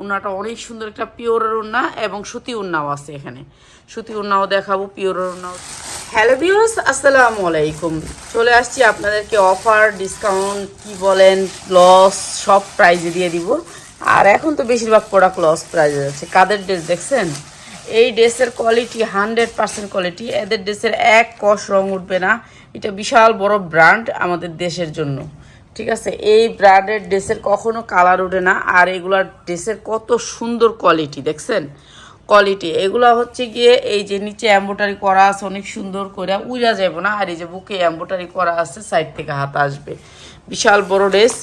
উন্নাটা অনেক সুন্দর একটা পিওরের উন্না এবং সুতি উন্নাও আছে এখানে। সুতি উন্নাও দেখাবো, পিওরের উন্নাও। হ্যালো ভিউস আসসালামু আলাইকুম। চলে আসছি আপনাদেরকে অফার, ডিসকাউন্ট, কি বলেন, লস, সব প্রাইজে দিয়ে দিব। আর এখন তো বেশিরভাগ প্রোডাক্ট লস প্রাইজে যাচ্ছে। কাদের ড্রেস দেখছেন? এই ড্রেসের কোয়ালিটি হান্ড্রেড পার্সেন্ট কোয়ালিটি এদের ড্রেসের এক কষ রং উঠবে না। এটা বিশাল বড় ব্র্যান্ড আমাদের দেশের জন্য। ঠিক আছে? এই ব্র্যান্ডের ড্রেসের কখনো কালার ওঠে না। আর এগুলার ড্রেসের কত সুন্দর কোয়ালিটি দেখছেন? কোয়ালিটি এগুলো হচ্ছে গিয়ে এই যে নিচে এম্বোটারি করা আছে, অনেক সুন্দর করে। উড়া যাবে না। আর এই যে বুকে এম্বোটারি করা আছে সাইড থেকে হাত আসবে। বিশাল বড় ড্রেস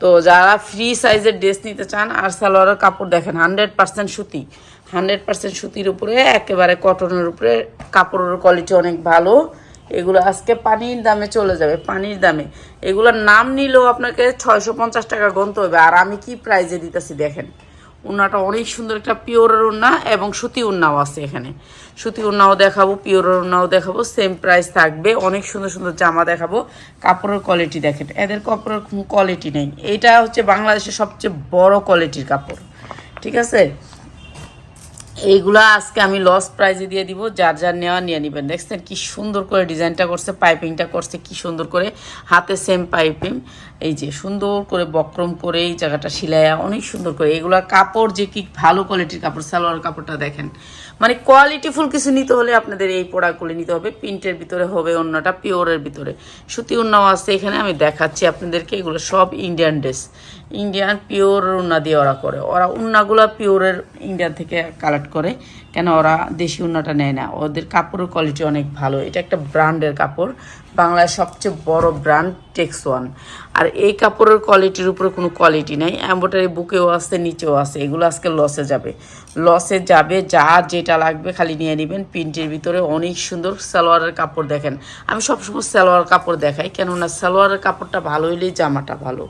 তো যারা ফ্রি সাইজের ড্রেস নিতে চান, আর সালোয়ারের কাপড় দেখেন হান্ড্রেড পার্সেন্ট সুতি। হান্ড্রেড পার্সেন্ট সুতির উপরে, একেবারে কটনের উপরে, কাপড়ের কোয়ালিটি অনেক ভালো। এগুলো আজকে পানির দামে চলে যাবে, পানির দামে। এগুলোর নাম নিলেও আপনাকে ছয়শো পঞ্চাশ টাকা গণতে হবে। আর আমি কি প্রাইজে দিতেছি দেখেন, উন্নাটা অনেক সুন্দর একটা পিওরের উন্না এবং সুতি উন্নাও আছে এখানে। সুতি উন্নাও দেখাবো পিওরের উন্নাও দেখাবো সেম প্রাইস থাকবে। অনেক সুন্দর সুন্দর জামা দেখাবো। কাপড়ের কোয়ালিটি দেখেন, এদের কাপড়ের কোয়ালিটি নেই। এটা হচ্ছে বাংলাদেশের সবচেয়ে বড় কোয়ালিটির কাপড়, ঠিক আছে? এইগুলা আজকে আমি লস প্রাইজে দিয়ে দিব, যার যার নেওয়া নিয়ে নেবেন। দেখছেন কি সুন্দর করে ডিজাইনটা করছে পাইপিংটা করছে, কি সুন্দর করে হাতে সেম পাইপিং এই যে সুন্দর করে বক্রম করে এই জায়গাটা সিলাইয়া অনেক সুন্দর করে। এগুলা কাপড় যে কি ভালো কোয়ালিটির কাপড়, সালোয়ার কাপড়টা দেখেন। মানে কোয়ালিটিফুল কিছু নিতে হলে আপনাদের এই প্রোডাক্টগুলি নিতে হবে। প্রিন্টের ভিতরে হবে অন্যটা পিওরের ভিতরে। সুতি উন্নাও আছে, এখানে আমি দেখাচ্ছি আপনাদেরকে, এগুলো সব ইন্ডিয়ান ড্রেস ইন্ডিয়ান পিওর উন্না দিয়ে ওরা করে। ওরা উন্নাগুলো পিওরের ইন্ডিয়ান থেকে কালেক্ট করে। কেন ওরা দেশি উন্নাটা নেয় না? ওদের কাপড়ের কোয়ালিটি অনেক ভালো। এটা একটা ব্র্যান্ডের কাপড়। বাংলার সবচেয়ে বড় ব্র্যান্ড টেক্স ওয়ান আর এই কাপড়ের কোয়ালিটির উপরে কোনো কোয়ালিটি নাই। এম্বোটারি বুকেও আছে, নিচেও আছে। এগুলো আজকে লসে যাবে। লসে যাবে, যা যেটা লাগবে খালি নিয়ে নেবেন। প্রিন্টের ভিতরে অনেক সুন্দর সালোয়ারের কাপড় দেখেন। আমি সবসময় সালোয়ার কাপড় দেখাই, কেননা সালোয়ারের কাপড়টা ভালো হলেই জামাটা ভালো।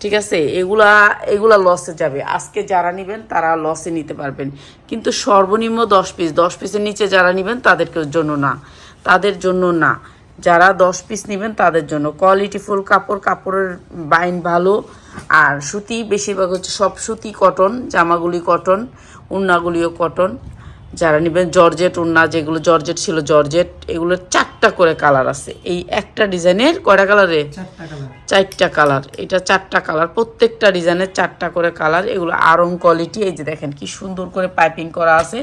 ঠিক আছে? এগুলা এগুলা লসে যাবে। আজকে যারা নেবেন, তারা লসে নিতে পারবেন। কিন্তু সর্বনিম্ন দশ পিস দশ পিসের নিচে যারা নেবেন তাদেরকে জন্য না। তাদের জন্য না। যারা দশ পিস নেবেন, তাদের জন্য। কোয়ালিটি ফুল কাপড়, কাপড়ের বাইন ভালো। আর সুতি বেশিরভাগ হচ্ছে সব সুতি কটন জামাগুলি কটন উন্নাগুলিও কটন যারা নেবেন জর্জেট উন্না যেগুলো জর্জেট ছিল জর্জেট এগুলোর চারটা করে কালার আছে। এই একটা ডিজাইনের কয়টা কালার চারটা কালার এটা চারটা কালার প্রত্যেকটা ডিজাইনের চারটা করে কালার এগুলো আরং কোয়ালিটি এই যে দেখেন কি সুন্দর করে পাইপিং করা আছে।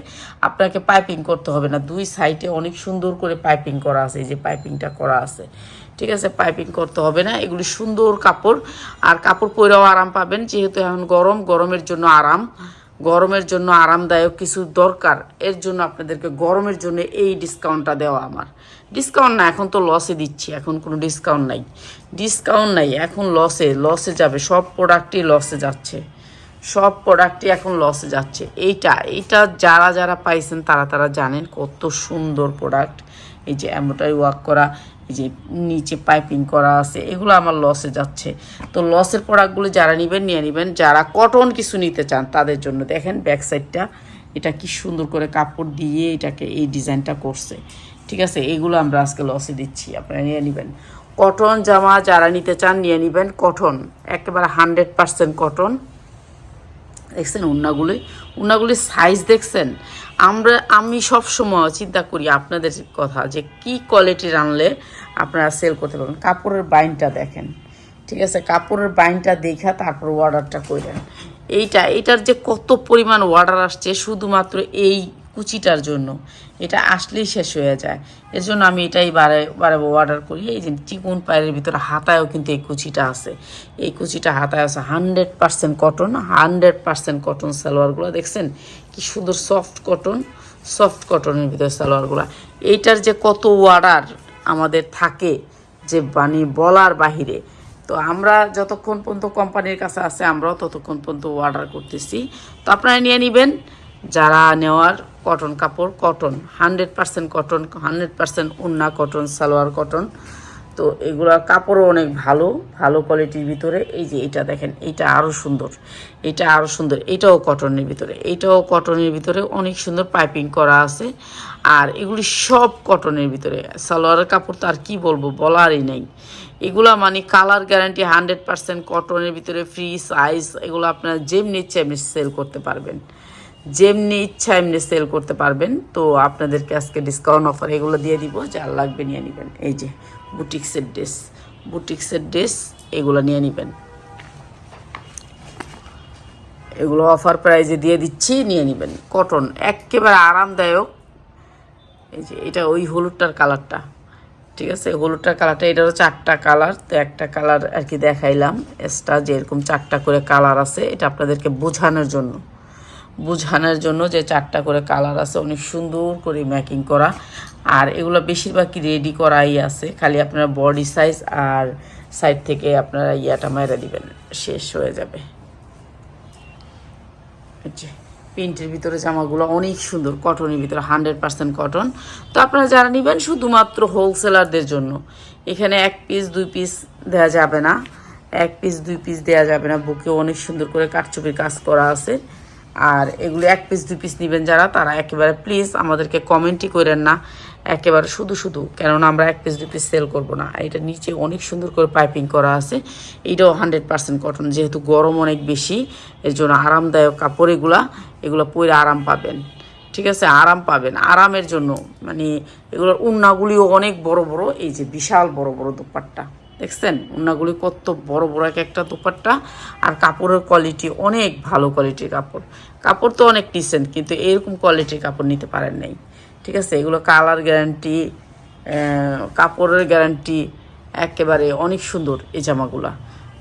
আপনাকে পাইপিং করতে হবে না। দুই সাইডে অনেক সুন্দর করে পাইপিং করা আছে। এই যে পাইপিংটা করা আছে। ঠিক আছে পাইপিং করতে হবে না। এগুলি সুন্দর কাপড়। আর কাপড় পরেও আরাম পাবেন, যেহেতু এখন গরম, গরমের জন্য আরাম। গরমের জন্য আরামদায়ক কিছু দরকার। এর জন্য আপনাদেরকে গরমের জন্য এই ডিসকাউন্টটা দেওয়া আমার। ডিসকাউন্ট না, এখন তো লসে দিচ্ছি, এখন কোনো ডিসকাউন্ট নাই। ডিসকাউন্ট নাই, এখন লসে লসে যাবে। সব প্রোডাক্টই লসে যাচ্ছে। সব প্রোডাক্টই এখন লসে যাচ্ছে। এইটা এইটা যারা যারা পাইছেন, তারা তারা জানেন কত সুন্দর প্রোডাক্ট এই যে এমনটাই ওয়ার্ক করা যে নিচে পাইপিং করা আছে, এগুলো আমার লসে যাচ্ছে। তো লসের প্রোডাক্টগুলো যারা নেবেন, নিয়ে নেবেন। যারা কটন কিছু নিতে চান, তাদের জন্য দেখেন ব্যাক সাইডটা এটা কি সুন্দর করে কাপড় দিয়ে এটাকে এই ডিজাইনটা করছে। ঠিক আছে? এগুলো আমরা আজকে লসে দিচ্ছি, আপনারা নিয়ে নেবেন। কটন জামা যারা নিতে চান, নিয়ে নেবেন। কটন একেবারে হান্ড্রেড পার্সেন্ট কটন দেখছেন উন্নাগুলি? উন্নাগুলির সাইজ দেখছেন? আমরা, আমি সব সময় চিন্তা করি আপনাদের কথা যে কি কোয়ালিটির আনলে আপনারা সেল করতে পারবেন। কাপড়ের বাইনটা দেখেন। ঠিক আছে? কাপড়ের বাইনটা দেখা তারপর অর্ডারটা করেন এইটা এটার যে কত পরিমাণ অর্ডার আসছে, শুধুমাত্র এই কুচিটার জন্য। এটা আসলেই শেষ হয়ে যায়। এর জন্য আমি এটাই বারে বারে অর্ডার করি। এই যে চিকন পায়ের ভিতরে হাতায়ও কিন্তু এই কুচিটা আছে। এই কুচিটা হাতায় আছে hundred percent cotton hundred percent cotton সালোয়ারগুলো দেখছেন? কি সুন্দর সফট কটন সফট কটনের ভিতরে সালোয়ারগুলো এইটার যে কত অর্ডার আমাদের থাকে যে মানে বলার বাহিরে। তো আমরা যতক্ষণ পর্যন্ত কোম্পানির কাছে আছে, আমরাও ততক্ষণ পর্যন্ত অর্ডার করতেছি। তো আপনারা নিয়ে নেবেন। যারা নেওয়ার কটন কাপড়, cotton hundred percent cotton hundred percent উন্না কটন সালোয়ার কটন তো এগুলোর কাপড়ও অনেক ভালো ভালো কোয়ালিটির ভিতরে। এই যে এটা দেখেন, এইটা আরও সুন্দর। এটা আরও সুন্দর। এটাও কটনের ভিতরে। এটাও কটনের ভিতরে অনেক সুন্দর পাইপিং করা আছে। আর এগুলি সব কটনের ভিতরে। সালোয়ারের কাপড় তো আর কি বলব, বলারই নেই। এগুলা মানে কালার গ্যারান্টি হান্ড্রেড পার্সেন্ট কটনের ভিতরে ফ্রি সাইজ এগুলো আপনারা যেমনি ইচ্ছে এমনি সেল করতে পারবেন। যেমনি ইচ্ছা, এমনি সেল করতে পারবেন। তো আপনাদেরকে আজকে ডিসকাউন্ট অফার এগুলো দিয়ে দিব যার লাগবে নিয়ে নেবেন। এই যে বুটিক্সের ড্রেস বুটিক্সের ড্রেস এগুলো নিয়ে নেবেন। এগুলো অফার প্রাইজে দিয়ে দিচ্ছি, নিয়ে নেবেন। কটন একেবারে আরামদায়ক। এই যে এটা ওই হলুদটার কালারটা ঠিক আছে? হলুদটার কালারটা এটারও চারটা কালার তো একটা কালার আর কি দেখাইলাম। এক্সট্রা যে এরকম চারটা করে কালার আছে, এটা আপনাদেরকে বোঝানোর জন্য। বোঝানোর জন্য যে চারটা করে কালার আছে, অনেক সুন্দর করে মেকিং করা। আর এগুলো বেশিরভাগই রেডি করাই আছে, খালি আপনারা বডি সাইজ আর সাইড থেকে আপনারা ইয়াটা মেরে দিবেন, শেষ হয়ে যাবে। প্রিন্টের ভিতরে জামাগুলো অনেক সুন্দর কটনের ভিতরে হান্ড্রেড পার্সেন্ট কটন তো আপনারা যারা নেবেন শুধুমাত্র হোলসেলারদের জন্য, এখানে এক পিস দুই পিস দেওয়া যাবে না। এক পিস দুই পিস দেওয়া যাবে না বুকে অনেক সুন্দর করে কাঠচুপির কাজ করা আছে। আর এগুলো এক পিস দুই পিস নেবেন যারা, তারা একেবারে প্লিজ আমাদেরকে কমেন্টই করেন না। একেবারে শুধু শুধু। কেননা আমরা এক পিস দুই পিস সেল করব না। এটা নিচে অনেক সুন্দর করে পাইপিং করা আছে। এইটাও হান্ড্রেড পার্সেন্ট কটন যেহেতু গরম অনেক বেশি এর জন্য আরামদায়ক কাপড় এগুলা, এগুলো পরে আরাম পাবেন। ঠিক আছে? আরাম পাবেন। আরামের জন্য মানে এগুলোর উন্নাগুলিও অনেক বড় বড়, এই যে বিশাল বড় বড় দোপাট্টা। দেখছেন? ওনাগুলি কত বড় বড় এক একটা দোপাট্টা। আর কাপড়ের কোয়ালিটি অনেক ভালো কোয়ালিটির কাপড়। কাপড় তো অনেক ডিসেন্ট কিন্তু এরকম কোয়ালিটির কাপড় নিতে পারেন নাই। ঠিক আছে? এগুলো কালার গ্যারান্টি কাপড়ের গ্যারান্টি একেবারে অনেক সুন্দর এই জামাগুলা।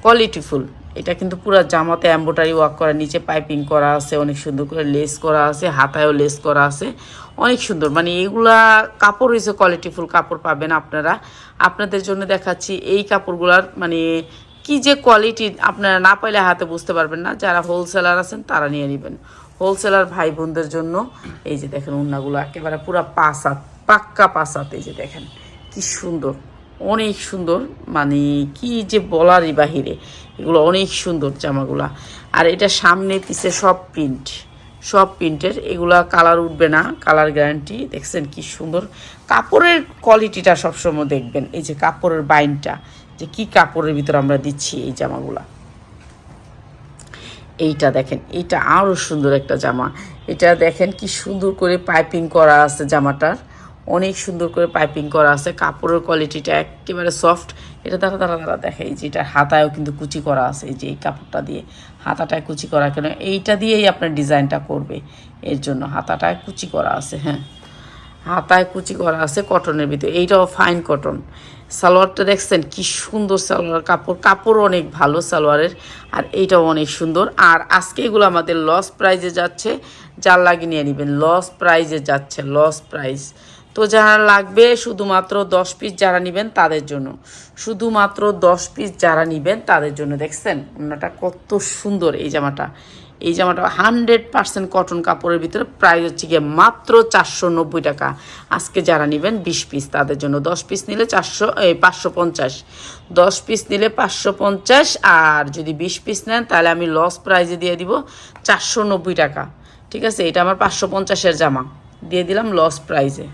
কোয়ালিটিফুল এটা কিন্তু পুরো জামাতে এম্বোটারি ওয়ার্ক করা, নিচে পাইপিং করা আছে, অনেক সুন্দর করে লেস করা আছে, হাতায়ও লেস করা আছে, অনেক সুন্দর। মানে এগুলা কাপড় হয়েছে কোয়ালিটিফুল কাপড় পাবেন আপনারা। আপনাদের জন্য দেখাচ্ছি এই কাপড়গুলার মানে কি যে কোয়ালিটি আপনারা না পাইলে হাতে বুঝতে পারবেন না। যারা হোলসেলার আছেন তারা নিয়ে নেবেন। হোলসেলার ভাই বোনদের জন্য এই যে দেখেন উন্নাগুলো একেবারে পুরো পাসাত পাক্কা পাসাত এই যে দেখেন, কি সুন্দর। অনেক সুন্দর। মানে কি যে বলারই বাহিরে। এগুলো অনেক সুন্দর জামাগুলা। আর এটা সামনে পিছে সব প্রিন্ট সব প্রিন্টের এগুলা কালার উঠবে না। কালার গ্যারান্টি দেখছেন কি সুন্দর। কাপড়ের কোয়ালিটিটা সবসময় দেখবেন। এই যে কাপড়ের বাইনটা যে কি কাপড়ের ভিতর আমরা দিচ্ছি এই জামাগুলা। এইটা দেখেন। এইটা আরও সুন্দর একটা জামা। এটা দেখেন কি সুন্দর করে পাইপিং করা আছে জামাটার। অনেক সুন্দর করে পাইপিং করা আছে। কাপড়ের কোয়ালিটিটা একেবারে সফট এটা তারা তারা তারা দেখে যে এটা হাতায়ও কিন্তু কুচি করা আছে এই যে এই কাপড়টা দিয়ে। হাতাটায় কুচি করা কেন? এইটা দিয়েই আপনার ডিজাইনটা করবে। এর জন্য হাতাটায় কুচি করা আছে হ্যাঁ। হাতায় কুচি করা আছে কটনের ভিতরে। এইটাও ফাইন কটন সালোয়ারটা দেখছেন কি সুন্দর সালোয়ার কাপড়। কাপড় অনেক ভালো সালোয়ারের। আর এইটাও অনেক সুন্দর। আর আজকে এগুলো আমাদের লস প্রাইজে যাচ্ছে। যার লাগিয়ে নিয়ে নেবেন। লস প্রাইজে যাচ্ছে লস প্রাইজ তো যারা লাগবে, শুধুমাত্র দশ পিস যারা নেবেন, তাদের জন্য। শুধুমাত্র দশ পিস যারা নেবেন, তাদের জন্য। দেখছেন? ওনাটা কত সুন্দর এই জামাটা। এই জামাটা হান্ড্রেড পার্সেন্ট কটন কাপড়ের ভিতরে প্রাইস হচ্ছে গিয়ে মাত্র চারশো নব্বই টাকা। আজকে যারা নেবেন, বিশ পিস তাদের জন্য দশ পিস নিলে চারশো পাঁচশো পঞ্চাশ। দশ পিস নিলে পাঁচশো পঞ্চাশ, আর যদি বিশ পিস নেন, তাহলে আমি লস প্রাইজে দিয়ে দিব চারশো নব্বই টাকা। ঠিক আছে এটা আমার পাঁচশো পঞ্চাশের জামা। দিয়ে দিলাম লস প্রাইজে